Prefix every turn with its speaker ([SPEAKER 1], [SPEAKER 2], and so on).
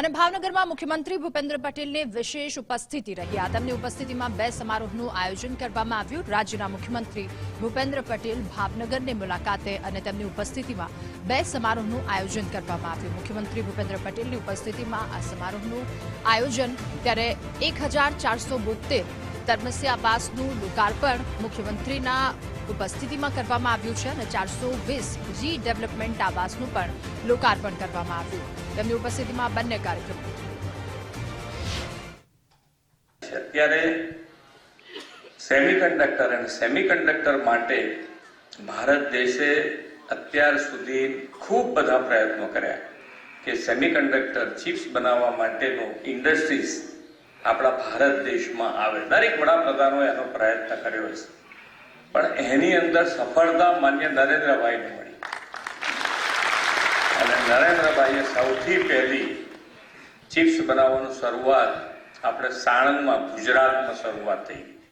[SPEAKER 1] અને ભાવનગરમાં મુખ્યમંત્રી ભૂપેન્દ્ર પટેલની વિશેષ ઉપસ્થિતિ રહી આ તેમની ઉપસ્થિતિમાં બે સમારોહનું આયોજન કરવામાં આવ્યું. રાજ્યના મુખ્યમંત્રી ભૂપેન્દ્ર પટેલ ભાવનગરની મુલાકાતે અને તેમની ઉપસ્થિતિમાં બે સમારોહનું આયોજન કરવામાં આવ્યું. મુખ્યમંત્રી ભૂપેન્દ્ર પટેલની ઉપસ્થિતિમાં આ સમારોહનું આયોજન ત્યારે એક હજાર ચારસો બોતેર ધર્મસ્ય આવાસનું લોકાર્પણ મુખ્યમંત્રીના ઉપસ્થિતિમાં કરવામાં આવ્યું છે અને ચારસો વીસ જી ડેવલપમેન્ટ આવાસનું પણ લોકાર્પણ કરવામાં આવ્યું. તેમની ઉપસ્થિતિમાં બંને કાર્યક્રમો.
[SPEAKER 2] અત્યારે સેમિકન્ડક્ટર અને સેમિકન્ડક્ટર માટે ભારત દેશે અત્યાર સુધી ખૂબ બધા પ્રયત્નો કર્યા કે સેમિકન્ડક્ટર ચિપ્સ બનાવવા માટેનો ઇન્ડસ્ટ્રીઝ આપણા ભારત દેશમાં આવે. દરેક વડાપ્રધાનોએ એનો પ્રયત્ન કર્યો છે પણ એની અંદર સફળતા માન્ય નરેન્દ્રભાઈને મળી. અને નરેન્દ્રભાઈએ સૌથી પહેલી ચિપ્સ બનાવવાનું શરૂઆત આપણે સાણંદમાં ગુજરાતમાં શરૂઆત થઈ.